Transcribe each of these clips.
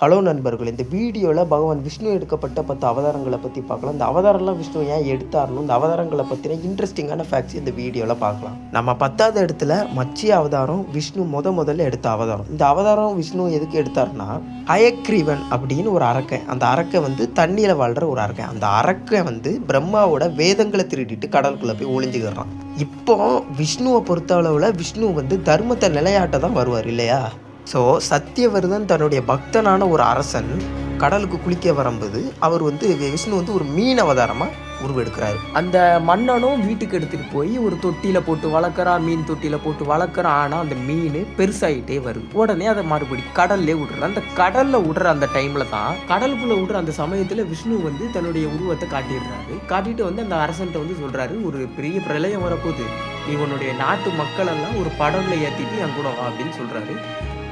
Hello நண்பர்கள் இந்த வீடியோவில் பகவான் விஷ்ணு எடுக்கப்பட்ட பத்து அவதாரங்களை பற்றி பார்க்கலாம். இந்த அவதாரம்லாம் விஷ்ணு ஏன் எடுத்தாரணும் இந்த அவதாரங்களை பற்றின இன்ட்ரெஸ்டிங்கான ஃபேக்ட்ஸ் இந்த வீடியோவில் பார்க்கலாம். நம்ம பத்தாவது இடத்துல மச்சி அவதாரம் விஷ்ணு முத முதல்ல எடுத்த அவதாரம். இந்த அவதாரம் விஷ்ணு எதுக்கு எடுத்தாருன்னா அயக்ரீவன் அப்படின்னு ஒரு அரக்கன். அந்த அறக்கை வந்து தண்ணியில் வாழ்கிற ஒரு அரக்கன். அந்த அரக்கை வந்து பிரம்மாவோட வேதங்களை திருடிட்டு கடலுக்குள்ளே போய் ஒளிஞ்சுக்கிறான் இப்போ விஷ்ணுவை பொறுத்த அளவில் விஷ்ணு வந்து தர்மத்தை நிலையாட்ட தான் வருவார் இல்லையா? ஸோ சத்தியவர்தன் தன்னுடைய பக்தனான ஒரு அரசன் கடலுக்கு குளிக்க வரும்போது அவர் வந்து விஷ்ணு வந்து ஒரு மீன் அவதாரமாக உருவெடுக்கிறாரு. அந்த மன்னனும் வீட்டுக்கு எடுத்துகிட்டு போய் ஒரு தொட்டியில் போட்டு வளர்க்குறான் மீன் தொட்டியில் போட்டு வளர்க்குறான் ஆனால் அந்த மீன் பெருசாகிட்டே வருது. உடனே அதை மறுபடி கடல்லே விடுறாரு அந்த கடலில் விடுற அந்த டைமில் தான் கடலுக்குள்ளே விடுற அந்த சமயத்தில் விஷ்ணு வந்து தன்னுடைய உருவத்தை காட்டிடுறாரு. காட்டிட்டு வந்து அந்த அரசன்ட்ட வந்து சொல்கிறாரு ஒரு பெரிய பிரளயம் வரப்போகுது. நீ உன்னுடைய நாட்டு மக்களெல்லாம் ஒரு படகுல ஏற்றிட்டு என் கூட அப்படின்னு சொல்கிறாரு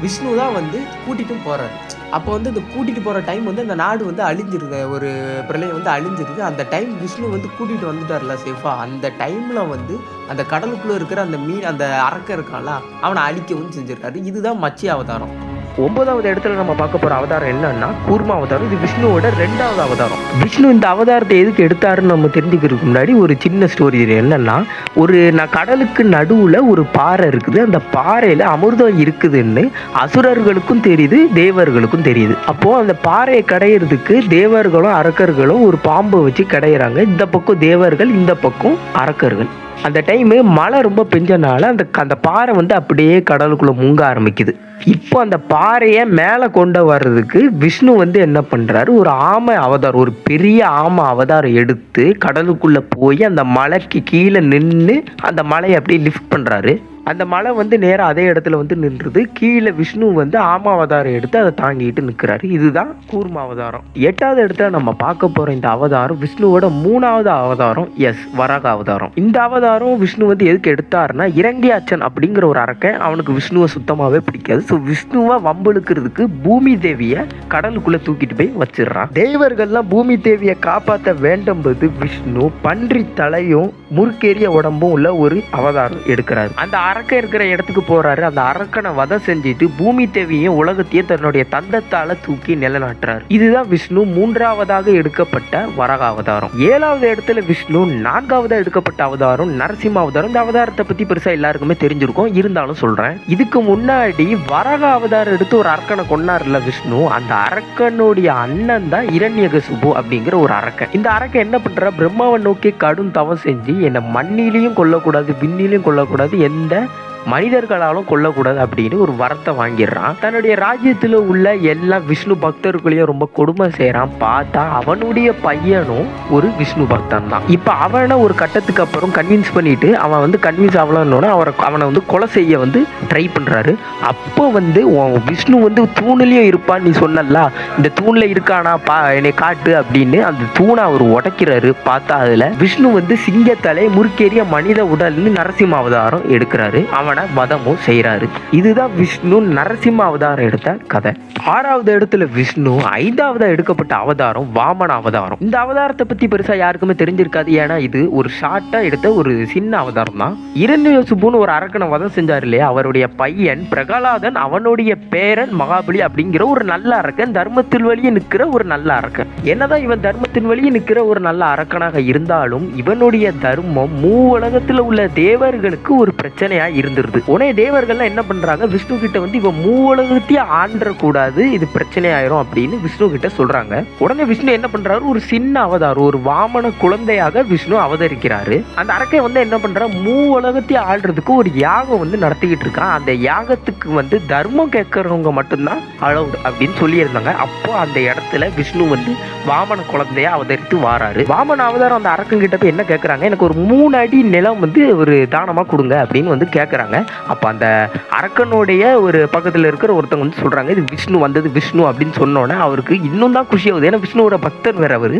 விஷ்ணு தான் வந்து கூட்டிகிட்டும் போகிறாரு அப்போ வந்து இந்த கூட்டிகிட்டு போகிற டைம் வந்து அந்த நாடு வந்து அழிஞ்சிருது. ஒரு பிரளயம் வந்து அழிஞ்சிருது. அந்த டைம் விஷ்ணு வந்து கூட்டிகிட்டு வந்துட்டார்ல சேஃபாக அந்த டைமில் வந்து அந்த கடலுக்குள்ளே இருக்கிற அந்த மீன் அந்த அரக்க இருக்கான்ல அவனை அழிக்கவும் செஞ்சுருக்காரு. இதுதான் மச்சி அவதாரம். ஒன்பதாவது இடத்துல நம்ம பார்க்க போகிற அவதாரம் என்னன்னா கூர்மா அவதாரம். இது விஷ்ணுவோட ரெண்டாவது அவதாரம். விஷ்ணு இந்த அவதாரத்தை எதுக்கு எடுத்தாருன்னு நம்ம தெரிஞ்சுக்கிறதுக்கு முன்னாடி ஒரு சின்ன ஸ்டோரி என்னன்னா ஒரு நான் கடலுக்கு நடுவில் ஒரு பாறை இருக்குது. அந்த பாறையில் அமிர்தம் இருக்குதுன்னு அசுரர்களுக்கும் தெரியுது தேவர்களுக்கும் தெரியுது. அப்போது அந்த பாறையை கடையிறதுக்கு தேவர்களும் அரக்கர்களும் ஒரு பாம்பை வச்சு கடையிறாங்க. இந்த பக்கம் தேவர்கள் இந்த பக்கம் அரக்கர்கள். அந்த டைமு மழை ரொம்ப பெஞ்சனால அந்த அந்த பாறை வந்து அப்படியே கடலுக்குள்ளே முங்க ஆரம்பிக்குது. இப்போ அந்த பாறையை மேலே கொண்டு வர்றதுக்கு விஷ்ணு வந்து என்ன பண்ணுறாரு ஒரு ஆமை அவதாரம் ஒரு பெரிய ஆமை அவதாரம் எடுத்து கடலுக்குள்ளே போய் அந்த மலைக்கு கீழே நின்று அந்த மலையை அப்படியே லிஃப்ட் பண்ணுறாரு அந்த மலை வந்து நேராக அதே இடத்துல வந்து நின்றுது. கீழே விஷ்ணு வந்து ஆமா அவதாரம் எடுத்து அதை தாங்கிட்டு நிற்கிறாரு இதுதான் கூர்ம அவதாரம் எட்டாவது இடத்துல நம்ம பார்க்க போகிற இந்த அவதாரம் விஷ்ணுவோட மூணாவது அவதாரம் எஸ் வராக அவதாரம். இந்த அவதாரம் விஷ்ணு வந்து எதுக்கு எடுத்தாருன்னா இறங்கியாச்சன் அப்படிங்கிற ஒரு அரக்கன் அவனுக்கு விஷ்ணுவை சுத்தமாகவே பிடிக்காது. ஸோ விஷ்ணுவை வம்பெழுக்கிறதுக்கு பூமி தேவியை கடலுக்குள்ளே தூக்கிட்டு போய் வச்சிடுறான். தேவர்கள்லாம் பூமி தேவியை காப்பாற்ற வேண்டும்போது விஷ்ணு பன்றி தலையும் முறுக்கேறிய உடம்பும் உள்ள ஒரு அவதாரம் எடுக்கிறாரு. அந்த அரக்கன் இருக்கிற இடத்துக்கு போறாரு. அந்த அரக்கனை வதை செஞ்சுட்டு பூமி தேவியும் உலகத்தையும் தன்னுடைய தந்தத்தால தூக்கி நிலநாட்டுறாரு இதுதான் விஷ்ணு மூன்றாவதாக எடுக்கப்பட்ட வரக அவதாரம். ஏழாவது இடத்துல விஷ்ணு நான்காவதா எடுக்கப்பட்ட அவதாரம் நரசிம்ம அவதாரம். இந்த அவதாரத்தை பத்தி பெருசா எல்லாருக்குமே தெரிஞ்சிருக்கும். இருந்தாலும் சொல்றேன். இதுக்கு முன்னாடி வரக அவதாரம் எடுத்து ஒரு அரக்கனை கொண்டாருல விஷ்ணு அந்த அரக்கனுடைய அண்ணன் தான் இரண்யகசுபு அப்படிங்கிற ஒரு அரக்கன். இந்த அரக்கன் என்ன பண்ற பிரம்மாவை நோக்கி கடும் தவம் செஞ்சு என்னை மண்ணிலையும் கொல்லக்கூடாது விண்ணிலையும் கொல்லக்கூடாது எந்த மனிதர்களாலும் கொல்லக்கூடாது அப்படின்னு ஒரு வரத்தை வாங்கிடுறான். தன்னுடைய ராஜ்யத்தில் உள்ள எல்லா விஷ்ணு பக்தர்களையும் ரொம்ப கொடுமை செய்கிறான் பார்த்தா அவனுடைய பையனும் ஒரு விஷ்ணு பக்தன் தான். இப்போ அவனை ஒரு கட்டத்துக்கு அப்புறம் கன்வின்ஸ் பண்ணிட்டு அவன் வந்து கன்வின்ஸ் ஆகலன்னொன்னே அவரை அவனை வந்து கொலை செய்ய வந்து ட்ரை பண்ணுறாரு அப்போ வந்து உன் விஷ்ணு வந்து தூண்லேயும் இருப்பான்னு நீ சொன்னல இந்த தூணில் இருக்கானா பா என்னை காட்டு அப்படின்னு அந்த தூணை அவர் உடைக்கிறாரு. பார்த்தா அதில் விஷ்ணு வந்து சிங்கத்தலை முறுக்கேறிய மனித உடல்னு நரசிம்ம அவதாரம் எடுக்கிறாரு. அவன் வதமும் செய்கிறாரு இதுதான் விஷ்ணு நரசிம்ம அவதாரம் எடுத்த கதை. ஆறாவது இடத்துல விஷ்ணு ஐந்தாவதா எடுக்கப்பட்ட அவதாரம் வாமன அவதாரம். இந்த அவதாரத்தை பற்றி பெருசாக யாருக்குமே தெரிஞ்சிருக்காது. ஏன்னா இது ஒரு ஷார்ட்டாக எடுத்த ஒரு சின்ன அவதாரம் தான். இரண்யசுபுன்னு ஒரு அரக்கனை வதம் செஞ்சார் இல்லையா? அவருடைய பையன் பிரகலாதன் அவனுடைய பேரன் மகாபலி அப்படிங்கிற ஒரு நல்ல அரக்கன் தர்மத்தில் வழியே நிற்கிற ஒரு நல்ல அரக்கன். என்னதான் இவன் தர்மத்தின் வழியே நிற்கிற ஒரு நல்ல அரக்கனாக இருந்தாலும் இவனுடைய தர்மம் மூ உலகத்தில் உள்ள தேவர்களுக்கு ஒரு பிரச்சனையாக இருந்தது. இருந்துருது உடனே தேவர்கள்லாம் என்ன பண்றாங்க? விஷ்ணு கிட்ட வந்து இவன் மூவலகத்தையும் ஆண்டக்கூடாது இது பிரச்சனை ஆயிரும் அப்படின்னு விஷ்ணு கிட்ட சொல்றாங்க. உடனே விஷ்ணு என்ன பண்றாரு? ஒரு சின்ன அவதாரம் ஒரு வாமன குழந்தையாக விஷ்ணு அவதரிக்கிறாரு. அந்த அரக்கை வந்து என்ன பண்றா? மூவலகத்தையும் ஆள்றதுக்கு ஒரு யாகம் வந்து நடத்திக்கிட்டு இருக்கான். அந்த யாகத்துக்கு வந்து தர்மம் கேட்கறவங்க மட்டும்தான் அலௌட் அப்படின்னு சொல்லியிருந்தாங்க. அப்போ அந்த இடத்துல விஷ்ணு வந்து வாமன குழந்தையா அவதரித்து வாராரு. வாமன அவதாரம் அந்த அரக்கன் கிட்ட போய் என்ன கேட்கறாங்க எனக்கு ஒரு மூணு அடி நிலம் வந்து ஒரு தானமா கொடுங்க அப்படின்னு வந்து கேட்கறாங்க அப்போ அந்த அரக்கனுடைய ஒரு பக்கத்தில் இருக்கிற ஒருத்தவங்க வந்து சொல்றாங்க இது விஷ்ணு வந்தது விஷ்ணு அப்படின்னு சொன்னோடனே அவருக்கு இன்னும் தான் குஷி ஆகுது. ஏன்னா விஷ்ணுவோட பக்தர் வேறு அவர்.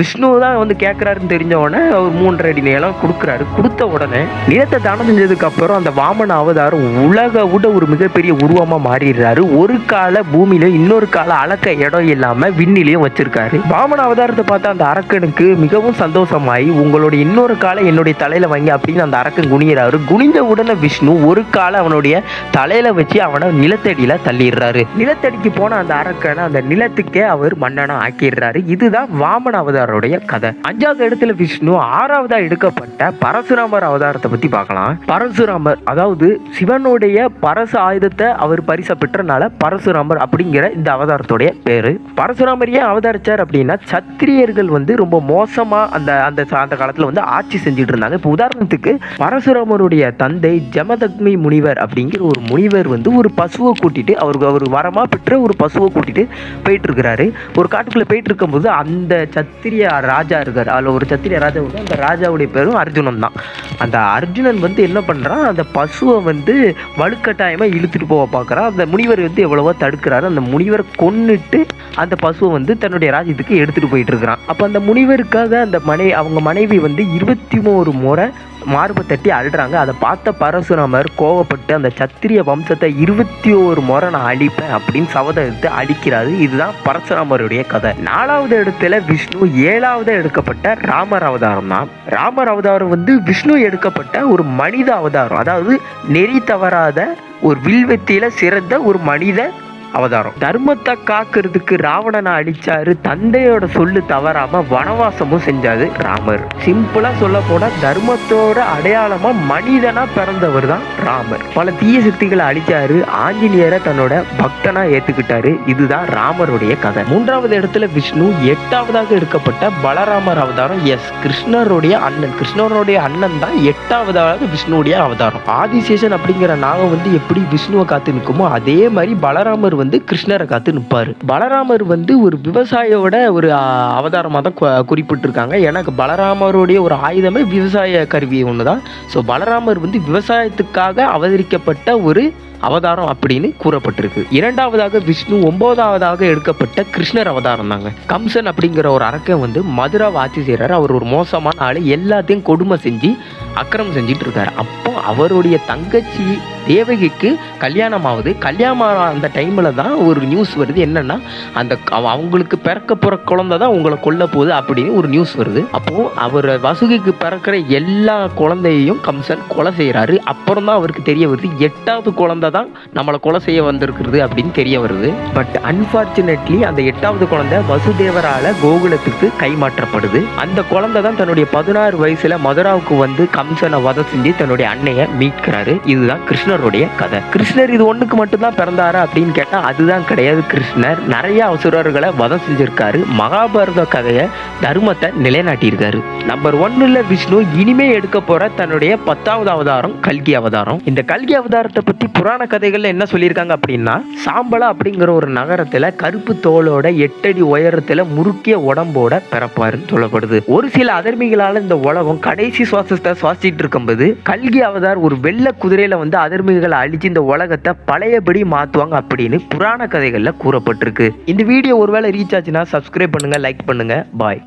விஷ்ணு தான் வந்து கேட்குறாருன்னு தெரிஞ்சவுடனே அவர் மூன்றரை அடி நிலம் கொடுக்குறாரு. கொடுத்த உடனே நிலத்தை தானம் செஞ்சதுக்கப்புறம் அந்த வாமன அவதாரம் உலக விட ஒரு மிகப்பெரிய உருவமாக மாறிடுறாரு. ஒரு கால பூமியில இன்னொரு கால அளக்க இடம் இல்லாமல் விண்ணிலையும் வச்சிருக்காரு. வாமன அவதாரத்தை பார்த்தா அந்த அரக்கனுக்கு மிகவும் சந்தோஷமாயி உங்களுடைய இன்னொரு காலை என்னுடைய தலையில் வாங்கி அப்படின்னு அந்த அரக்கன் குனிகிறாரு குனிந்த உடனே விஷ்ணு விஷ்ணு ஒரு காலை அவனுடைய தலையில வச்சு அவனை நிலத்தடியில தள்ளிடுறாரு. நிலத்தடிக்கு போன அந்த அரக்கனை அந்த நிலத்துக்கே அவர் மன்னனா ஆக்கிடுறாரு. இதுதான் வாமன அவதாரோடைய கதை. அஞ்சாவது இடத்துல விஷ்ணு ஆறாவதா எடுக்கப்பட்ட பரசுராமர் அவதாரத்தை பத்தி பார்க்கலாம். பரசுராமர் அதாவது சிவனுடைய பரசு ஆயுதத்தை அவர் பரிசா பெற்றனால பரசுராமர் அப்படிங்கிற இந்த அவதாரத்துடைய பேரு. பரசுராமர் ஏன் அவதரிச்சார் அப்படின்னா சத்திரியர்கள் வந்து ரொம்ப மோசமா அந்த அந்த அந்த காலத்துல வந்து ஆட்சி செஞ்சுட்டு இருந்தாங்க. இப்போ உதாரணத்துக்கு பரசுராமருடைய தந்தை ஜமதக்னி முனிவர் அப்படிங்கிற ஒரு முனிவர் வந்து ஒரு பசுவை கூட்டிட்டு அவருக்கு அவர் வரமாக பெற்ற ஒரு பசுவை கூட்டிட்டு போயிட்டு இருக்கிறாரு ஒரு காட்டுக்குள்ளே போயிட்டு இருக்கும்போது அந்த சத்திரிய ராஜா இருக்கார். அதில் ஒரு சத்திரிய ராஜா வந்து அந்த ராஜாவுடைய பேரும் அர்ஜுனன் தான். அந்த அர்ஜுனன் வந்து என்ன பண்ணுறான் அந்த பசுவை வந்து வலுக்கட்டாயமாக இழுத்துட்டு போக பார்க்குறான். அந்த முனிவர் வந்து எவ்வளவோ தடுக்கிறாரு. அந்த முனிவரை கொன்னுட்டு அந்த பசுவை வந்து தன்னுடைய ராஜ்யத்துக்கு எடுத்துகிட்டு போயிட்டு இருக்கிறான் அப்போ அந்த முனிவருக்காக அந்த மனை அவங்க மனைவி வந்து இருபத்தி மூணு முறை மார்பை தட்டி அழுறாங்க. அதை பார்த்த பரசுராமர் கோவப்பட்டு அந்த சத்திரிய வம்சத்தை இருபத்தி ஒரு முறை நான் அழிப்பேன் அப்படின்னு சபதம் எடுத்து அழிக்கிறாரு. இதுதான் பரசுராமருடைய கதை. நாலாவது இடத்துல விஷ்ணு ஏழாவது எடுக்கப்பட்ட ராமர் அவதாரம் தான். ராமர் அவதாரம் வந்து விஷ்ணு எடுக்கப்பட்ட ஒரு மனித அவதாரம். அதாவது நெறி தவறாத ஒரு வில்வெத்தியில சிறந்த ஒரு மனித அவதாரம். தர்மத்தை காக்கிறதுக்கு ராவணனை அழிச்சாரு தந்தையோட சொல்லு தவறாம வனவாசமும் செஞ்சாரு ராமர். சிம்பிளா சொல்ல போனா தர்மத்தோட அடையாளமா மனிதனா பிறந்தவர் தான் ராமர். பல தீய சக்திகளை அழிச்சாரு ஆஞ்சநேயரை தன்னோட பக்தனா ஏத்துக்கிட்டாரு. இதுதான் ராமருடைய கதை. மூன்றாவது இடத்துல விஷ்ணு எட்டாவதாக எடுக்கப்பட்ட பலராமர் அவதாரம். எஸ் கிருஷ்ணருடைய அண்ணன். கிருஷ்ணருடைய அண்ணன் தான் எட்டாவதாக விஷ்ணுடைய அவதாரம். ஆதிசேஷன் அப்படிங்கிற நாகம் வந்து எப்படி விஷ்ணுவை காத்து நிற்குமோ அதே மாதிரி பலராமர் வந்து கிருஷ்ணரை காத்து நிற்பாரு பலராமர் வந்து ஒரு விவசாயியோட ஒரு அவதாரமாக தான் குறிப்பிட்டிருக்காங்க. எனக்கு பலராமருடைய ஒரு ஆயுதமே விவசாய கருவி ஒன்று தான் ஸோ பலராமர் வந்து விவசாயத்துக்காக அவதரிக்கப்பட்ட ஒரு அவதாரம் அப்படின்னு கூறப்பட்டிருக்கு. இரண்டாவதாக விஷ்ணு ஒன்பதாவதாக எடுக்கப்பட்ட கிருஷ்ணர் அவதாரம் தாங்க. கம்சன் அப்படிங்கிற ஒரு அரக்கன் வந்து மதுரா ஆட்சி செய்கிறார் அவர் ஒரு மோசமான ஆள். எல்லாத்தையும் கொடுமை செஞ்சு அக்கிரமம் செஞ்சுட்டு இருக்காரு. அப்போ அவருடைய தங்கச்சி தேவகிக்கு கல்யாணம் ஆகுது கல்யாணம் ஆன அந்த டைமில் தான் ஒரு நியூஸ் வருது. என்னன்னா அந்த அவங்களுக்கு பிறக்க போகிற குழந்தை தான் உங்களை கொல்ல போகுது அப்படின்னு ஒரு நியூஸ் வருது. அப்போது அவர் வசுகிக்கு பிறக்கிற எல்லா குழந்தையையும் கம்சன் கொலை செய்கிறாரு அப்புறம் தான் அவருக்கு தெரிய வருது. எட்டாவது குழந்தை தான் நம்மளை கொலை செய்ய வந்திருக்கிறது அப்படின்னு தெரிய வருது. பட் அன்பார்ச்சுனேட்லி அந்த எட்டாவது குழந்தை வசுதேவரால கோகுலத்துக்கு கைமாற்றப்படுது. அந்த குழந்தை தான் தன்னுடைய பதினாறு வயசுல மதுராவுக்கு வந்து கம்சனை வத செஞ்சு தன்னுடைய அன்னையை மீட்கிறாரு. இதுதான் கிருஷ்ணருடைய கதை. கிருஷ்ணர் இது ஒண்ணுக்கு மட்டும்தான் பிறந்தாரா அப்படின்னு கேட்டா அதுதான் கிடையாது கிருஷ்ணர். நிறைய அசுரர்களை வதம் செஞ்சிருக்காரு. மகாபாரத கதையை தர்மத்தை நிலைநாட்டியிருக்காரு. நம்பர் ஒன்னுல விஷ்ணு இனிமே எடுக்க போற தன்னுடைய பத்தாவது அவதாரம் கல்கி அவதாரம். இந்த கல்கி அவதாரத்தை பத்தி புராண கதைகள்ல என்ன சொல்லியிருக்காங்க அப்படின்னா சாம்பலா அப்படிங்கிற ஒரு நகரத்தில் கருப்பு தோலோட எட்டடி உயரத்தில் முறுக்கிய உடம்போட பிறப்பாருன்னு சொல்லப்படுது. ஒரு சில அதர்மிகளால் இந்த உலகம் கடைசி சுவாசத்தை சுவாசிட்டு இருக்கும்போது கல்கி அவதார் ஒரு வெள்ள குதிரையில் வந்து அதர்மிகளை அழிச்சு இந்த உலகத்தை பழையபடி மாற்றுவாங்க அப்படின்னு புராண கதைகளில் கூறப்பட்டிருக்கு. இந்த வீடியோ ஒருவேளை ரீச் ஆச்சுன்னா சப்ஸ்கிரைப் பண்ணுங்க லைக் பண்ணுங்கள் பாய்